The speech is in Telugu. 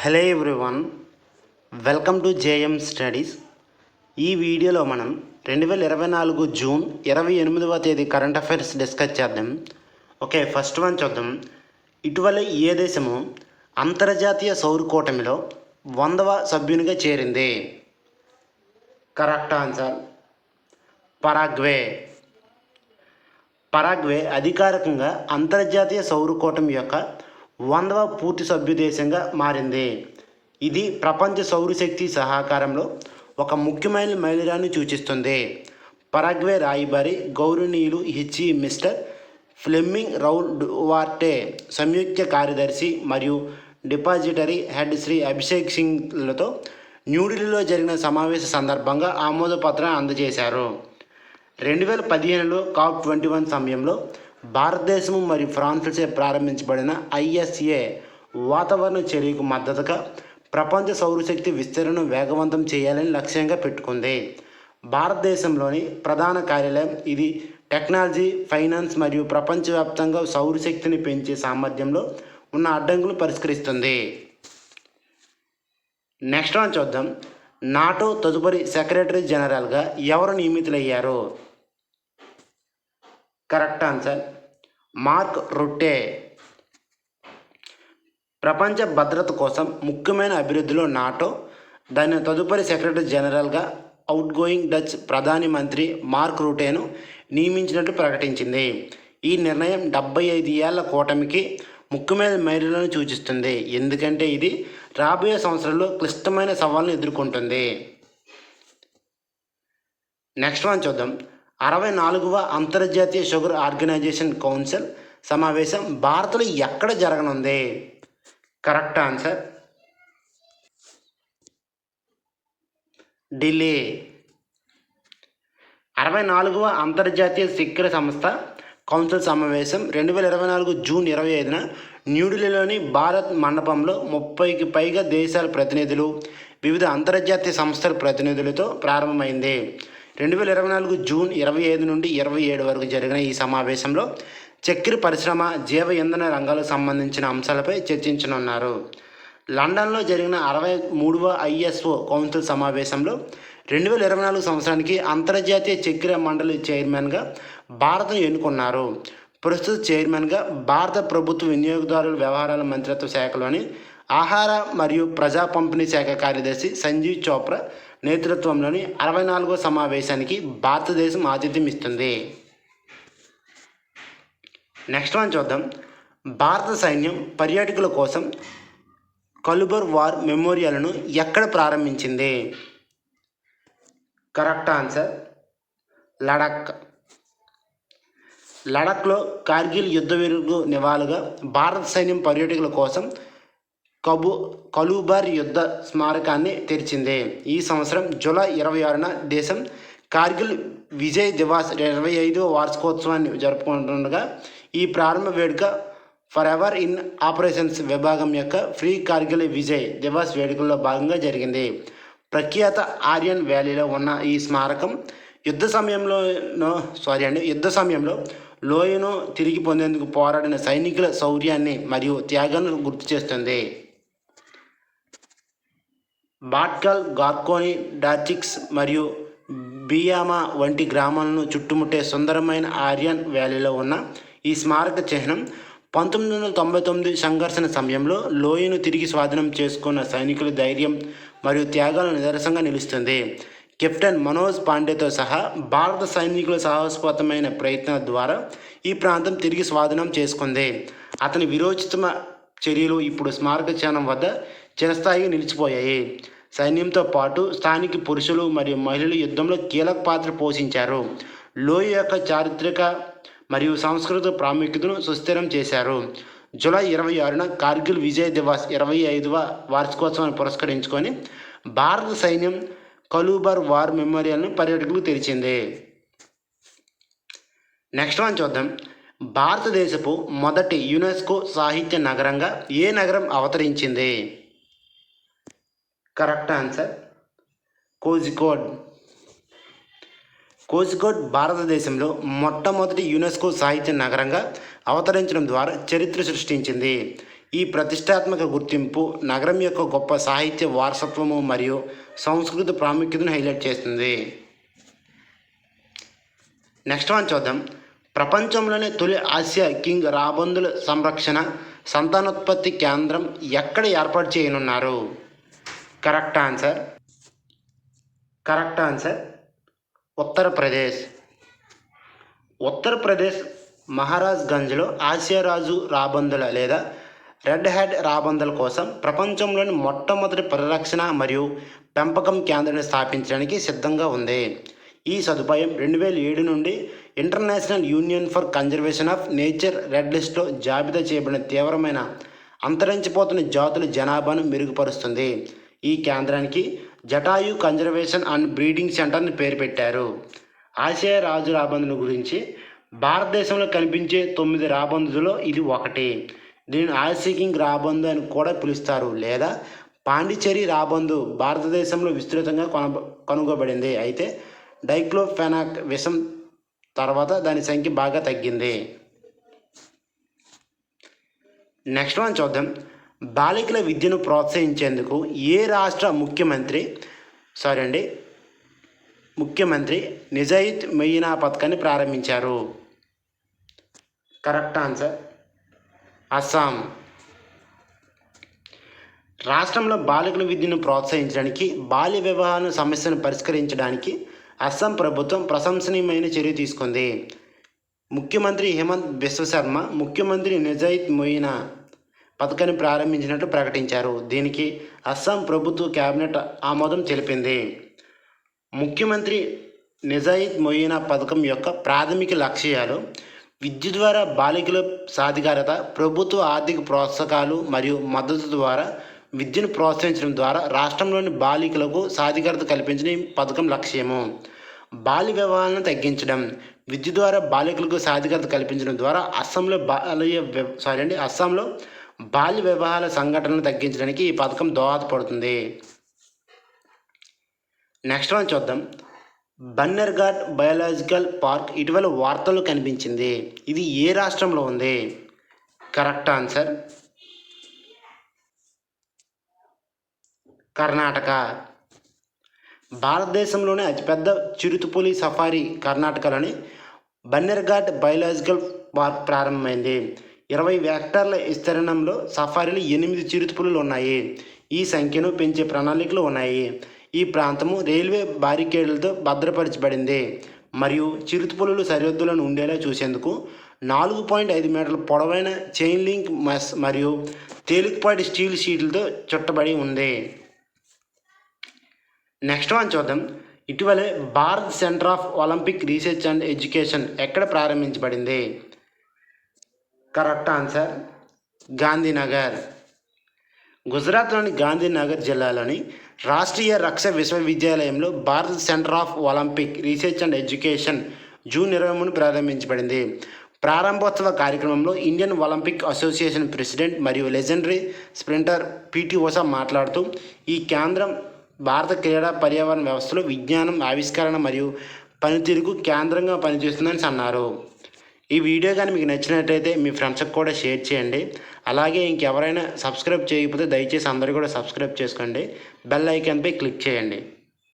Hello everyone welcome to JM studies. ఈ వీడియోలో మనం రెండు వేల ఇరవై నాలుగు జూన్ ఇరవై ఎనిమిదవ తేదీ కరెంట్ అఫైర్స్ డిస్కస్ చేద్దాం. ఓకే ఫస్ట్ వన్ చూద్దాం. ఇటీవల ఏ దేశము అంతర్జాతీయ సౌర కూటమిలో వందవ సభ్యునిగా చేరింది? Correct answer Paraguay. పరాగ్వే అధికారికంగా అంతర్జాతీయ సౌర కూటమి యొక్క వందవ పూర్తి సభ్యదేశంగా మారింది. ఇది ప్రపంచ సౌరశక్తి సహకారంలో ఒక ముఖ్యమైన మైలురాయిని సూచిస్తుంది. పరాగ్వే రాయబారి గౌరవనీయులు HE mister Fleming Raul Duarte సంయుక్త కార్యదర్శి మరియు డిపాజిటరీ హెడ్ శ్రీ అభిషేక్ సింగ్లతో న్యూఢిల్లీలో జరిగిన సమావేశ సందర్భంగా ఆమోదపత్రం అందజేశారు. రెండు వేల పదిహేనులో కాప్ ట్వంటీ వన్ సమయంలో భారతదేశం మరియు ఫ్రాన్స్చే ప్రారంభించబడిన ఐఎస్ఏ వాతావరణ చర్యకు మద్దతుగా ప్రపంచ సౌరశక్తి విస్తరణను వేగవంతం చేయాలని లక్ష్యంగా పెట్టుకుంది. భారతదేశంలోని ప్రధాన కార్యాలయం ఇది టెక్నాలజీ ఫైనాన్స్ మరియు ప్రపంచవ్యాప్తంగా సౌరశక్తిని పెంచే సామర్థ్యంలో ఉన్న అడ్డంకులు పరిష్కరిస్తుంది. నెక్స్ట్ మనం చూద్దాం. నాటో తదుపరి సెక్రటరీ జనరల్గా ఎవరు నియమితులయ్యారు? Correct answer Mark Rutte. ప్రపంచ భద్రత కోసం ముఖ్యమైన అభివృద్ధిలో నాటో దాని తదుపరి సెక్రటరీ జనరల్గా అవుట్ గోయింగ్ డచ్ ప్రధాని మంత్రి మార్క్ రూటేను నియమించినట్లు ప్రకటించింది. ఈ నిర్ణయం డెబ్బై ఐదు ఏళ్ళ కూటమికి ముఖ్యమైన మైలులను సూచిస్తుంది. ఎందుకంటే ఇది రాబోయే సంవత్సరంలో క్లిష్టమైన సవాళ్ళను ఎదుర్కొంటుంది. నెక్స్ట్ వన్ చూద్దాం. అరవై నాలుగవ అంతర్జాతీయ షుగర్ ఆర్గనైజేషన్ కౌన్సిల్ సమావేశం భారత్లో ఎక్కడ జరగనుంది? Correct answer. ఢిల్లీ. అరవై నాలుగవ అంతర్జాతీయ సిక్కర్ సంస్థ కౌన్సిల్ సమావేశం రెండు వేల ఇరవై నాలుగు జూన్ ఇరవై ఐదున న్యూఢిల్లీలోని భారత్ మండపంలో ముప్పైకి పైగా దేశాల ప్రతినిధులు వివిధ అంతర్జాతీయ సంస్థల ప్రతినిధులతో ప్రారంభమైంది. రెండు వేల ఇరవై నాలుగు జూన్ ఇరవై ఐదు నుండి ఇరవై ఏడు వరకు జరిగిన ఈ సమావేశంలో చక్కెర పరిశ్రమ జీవ ఇంధన రంగాలకు సంబంధించిన అంశాలపై చర్చించనున్నారు. లండన్లో జరిగిన అరవై మూడవ ఐఎస్ఓ కౌన్సిల్ సమావేశంలో రెండు వేల ఇరవై నాలుగు సంవత్సరానికి అంతర్జాతీయ చక్కెర మండలి చైర్మన్గా భారత్ను ఎన్నుకున్నారు. ప్రస్తుత చైర్మన్గా భారత ప్రభుత్వ వినియోగదారుల వ్యవహారాల మంత్రిత్వ శాఖలోని ఆహార మరియు ప్రజా పంపిణీ శాఖ కార్యదర్శి సంజీవ్ చోప్రా నేతృత్వంలోని అరవై నాలుగో సమావేశానికి భారతదేశం ఆతిథ్యం ఇస్తుంది. నెక్స్ట్ వన్ చూద్దాం. భారత సైన్యం పర్యాటకుల కోసం కలుబర్ వార్ మెమోరియల్ను ఎక్కడ ప్రారంభించింది? Correct answer Ladakh. లడఖ్లో కార్గిల్ యుద్ధ విరుగు నివాళుగా భారత సైన్యం పర్యాటకుల కోసం కబు కలూబర్ యుద్ధ స్మారకాన్ని తెరిచింది. ఈ సంవత్సరం జూలై ఇరవై ఆరున దేశం కార్గిల్ విజయ్ దివాస్ ఇరవై ఐదవ వార్షికోత్సవాన్ని జరుపుకుంటుండగా ఈ ప్రారంభ వేడుక ఫర్ ఎవర్ ఇన్ ఆపరేషన్స్ విభాగం యొక్క ఫ్రీ కార్గిల్ విజయ్ దివాస్ వేడుకల్లో భాగంగా జరిగింది. ప్రఖ్యాత ఆర్యన్ వ్యాలీలో ఉన్న ఈ స్మారకం యుద్ధ సమయంలో సారీ అండి యుద్ధ సమయంలో లోయను తిరిగి పొందేందుకు పోరాడిన సైనికుల శౌర్యాన్ని మరియు త్యాగాలను గుర్తు చేస్తుంది. బాట్కల్ గార్కోని డాచిక్స్ మరియు బియామా వంటి గ్రామాలను చుట్టుముట్టే సుందరమైన ఆర్యన్ వ్యాలీలో ఉన్న ఈ స్మారక చిహ్నం పంతొమ్మిది వందల తొంభై తొమ్మిది సంఘర్షణ సమయంలో లోయను తిరిగి స్వాధీనం చేసుకున్న సైనికుల ధైర్యం మరియు త్యాగాల నిదర్శనంగా నిలుస్తుంది. కెప్టెన్ మనోజ్ పాండేతో సహా భారత సైనికుల సాహసోపతమైన ప్రయత్నాల ద్వారా ఈ ప్రాంతం తిరిగి స్వాధీనం చేసుకుంది. అతని విరోచిత చర్యలు ఇప్పుడు స్మారక చిహ్నం వద్ద చిరస్థాయిగా నిలిచిపోయాయి. సైన్యంతో పాటు స్థానిక పురుషులు మరియు మహిళలు యుద్ధంలో కీలక పాత్ర పోషించారు. లోయ యొక్క చారిత్రక మరియు సాంస్కృతిక ప్రాముఖ్యతను సుస్థిరం చేశారు. జూలై ఇరవై ఆరున కార్గిల్ విజయ్ దివాస్ ఇరవై ఐదవ వార్షికోత్సవాన్ని పురస్కరించుకొని భారత సైన్యం కలూబర్ వార్ మెమోరియల్ను పర్యాటకులకు తెరిచింది. నెక్స్ట్ వన్ చూద్దాం. భారతదేశపు మొదటి యునెస్కో సాహిత్య నగరంగా ఏ నగరం అవతరించింది? Correct answer. కోజికోడ్. కోజికోడ్ భారతదేశంలో మొట్టమొదటి యునెస్కో సాహిత్య నగరంగా అవతరించడం ద్వారా చరిత్ర సృష్టించింది. ఈ ప్రతిష్టాత్మక గుర్తింపు నగరం యొక్క గొప్ప సాహిత్య వారసత్వము మరియు సంస్కృతి ప్రాముఖ్యతను హైలైట్ చేస్తుంది. నెక్స్ట్ వన్ చూద్దాం. ప్రపంచంలోనే తొలి ఆసియా కింగ్ రాబందుల సంరక్షణ సంతానోత్పత్తి కేంద్రం ఎక్కడ ఏర్పాటు చేయనున్నారు? Correct answer. Correct answer Uttar Pradesh. Uttar Pradesh Maharaj గంజ్లో ఆసియా రాజు రాబందుల లేదా రెడ్ హెడ్ రాబందుల కోసం ప్రపంచంలోని మొట్టమొదటి పరిరక్షణ మరియు పెంపకం కేంద్రాన్ని స్థాపించడానికి సిద్ధంగా ఉంది. ఈ సదుపాయం రెండు వేల ఏడు నుండి International Union for Conservation of Nature red లిస్ట్లో జాబితా చేయబడిన తీవ్రమైన అంతరించిపోతున్న జాతుల జనాభాను మెరుగుపరుస్తుంది. ఈ కేంద్రానికి జటాయు కన్జర్వేషన్ అండ్ బ్రీడింగ్ సెంటర్ని పేరు పెట్టారు. ఆసియా రాజు రాబందుల గురించి భారతదేశంలో కనిపించే తొమ్మిది రాబందులో ఇది ఒకటి. దీనిని ఆసికింగ్ రాబందు అని కూడా పిలుస్తారు. లేదా పాండిచేరి రాబందు భారతదేశంలో విస్తృతంగా కొన కనుగొబడింది అయితే డైక్లోఫెనాక్ విషం తర్వాత దాని సంఖ్య బాగా తగ్గింది. నెక్స్ట్ వన్ చూద్దాం. బాలికల విద్యను ప్రోత్సహించేందుకు ఏ రాష్ట్ర ముఖ్యమంత్రి సారీ అండి ముఖ్యమంత్రి నిజాయిత్ మెయినా పథకాన్ని ప్రారంభించారు? Correct answer Assam. రాష్ట్రంలో బాలికల విద్యను ప్రోత్సహించడానికి బాల్య వివాహాల సమస్యను పరిష్కరించడానికి అస్సాం ప్రభుత్వం ప్రశంసనీయమైన చర్య తీసుకుంది. ముఖ్యమంత్రి హేమంత్ బిశ్వశర్మ ముఖ్యమంత్రి నిజాయిత్ మొయినా పథకాన్ని ప్రారంభించినట్లు ప్రకటించారు. దీనికి అస్సాం ప్రభుత్వ కేబినెట్ ఆమోదం తెలిపింది. ముఖ్యమంత్రి నిజాయిత్ మొయినా పథకం యొక్క ప్రాథమిక లక్ష్యాలు విద్య ద్వారా బాలికల సాధికారత ప్రభుత్వ ఆర్థిక ప్రోత్సాహకాలు మరియు మద్దతు ద్వారా విద్యను ప్రోత్సహించడం ద్వారా రాష్ట్రంలోని బాలికలకు సాధికారత కల్పించిన ఈ పథకం లక్ష్యము. బాల్య వివాహాలను తగ్గించడం విద్య ద్వారా బాలికలకు సాధికారత కల్పించడం ద్వారా అస్సాంలో బాల్య సారీ అండి అస్సాంలో బాల్య వివాహాల సంఘటనను తగ్గించడానికి ఈ పథకం దోహదపడుతుంది. నెక్స్ట్ వన్ చూద్దాం. బన్నర్ఘాట్ బయోలాజికల్ పార్క్ ఇటీవల వార్తలు కనిపించింది. ఇది ఏ రాష్ట్రంలో ఉంది? Correct answer Karnataka. భారతదేశంలోనే అతిపెద్ద చిరుతపులి సఫారీ కర్ణాటకలోని బన్నెర్ఘాట్ బయోలాజికల్ పార్క్ ప్రారంభమైంది. ఇరవై హెక్టార్ల విస్తీర్ణంలో సఫారీలు ఎనిమిది చిరుతపులులు ఉన్నాయి. ఈ సంఖ్యను పెంచే ప్రణాళికలు ఉన్నాయి. ఈ ప్రాంతము రైల్వే బారికేడ్లతో భద్రపరచబడింది. మరియు చిరుతపులులు సరిహద్దులను ఉండేలా చూసేందుకు నాలుగు పాయింట్ ఐదు మీటర్ల పొడవైన చైన్ లింక్ మస్ మరియు తేలికపాటి స్టీల్ షీట్లతో చుట్టబడి ఉంది. నెక్స్ట్ వన్ చూద్దాం. ఇటీవలే Bharat Centre of Olympic Research and Education ఎక్కడ ప్రారంభించబడింది? Correct answer Gandhinagar. గుజరాత్లోని గాంధీనగర్ జిల్లాలోని రాష్ట్రీయ రక్ష విశ్వవిద్యాలయంలో Bharat Centre of Olympic Research and Education June ఇరవై మూడు ప్రారంభించబడింది. ప్రారంభోత్సవ కార్యక్రమంలో ఇండియన్ ఒలింపిక్ అసోసియేషన్ ప్రెసిడెంట్ మరియు లెజెండరీ స్ప్రింటర్ పిటి ఓసా మాట్లాడుతూ ఈ కేంద్రం భారత క్రీడా పర్యావరణ వ్యవస్థలో విజ్ఞానం ఆవిష్కరణ మరియు పనితీరుకు కేంద్రంగా పనిచేస్తుందని అన్నారు. ఈ వీడియో కానీ మీకు నచ్చినట్టయితే మీ ఫ్రెండ్స్కి కూడా షేర్ చేయండి. అలాగే ఇంకెవరైనా సబ్స్క్రైబ్ చేయకపోతే దయచేసి అందరూ కూడా సబ్స్క్రైబ్ చేసుకోండి. బెల్ ఐకాన్పై క్లిక్ చేయండి.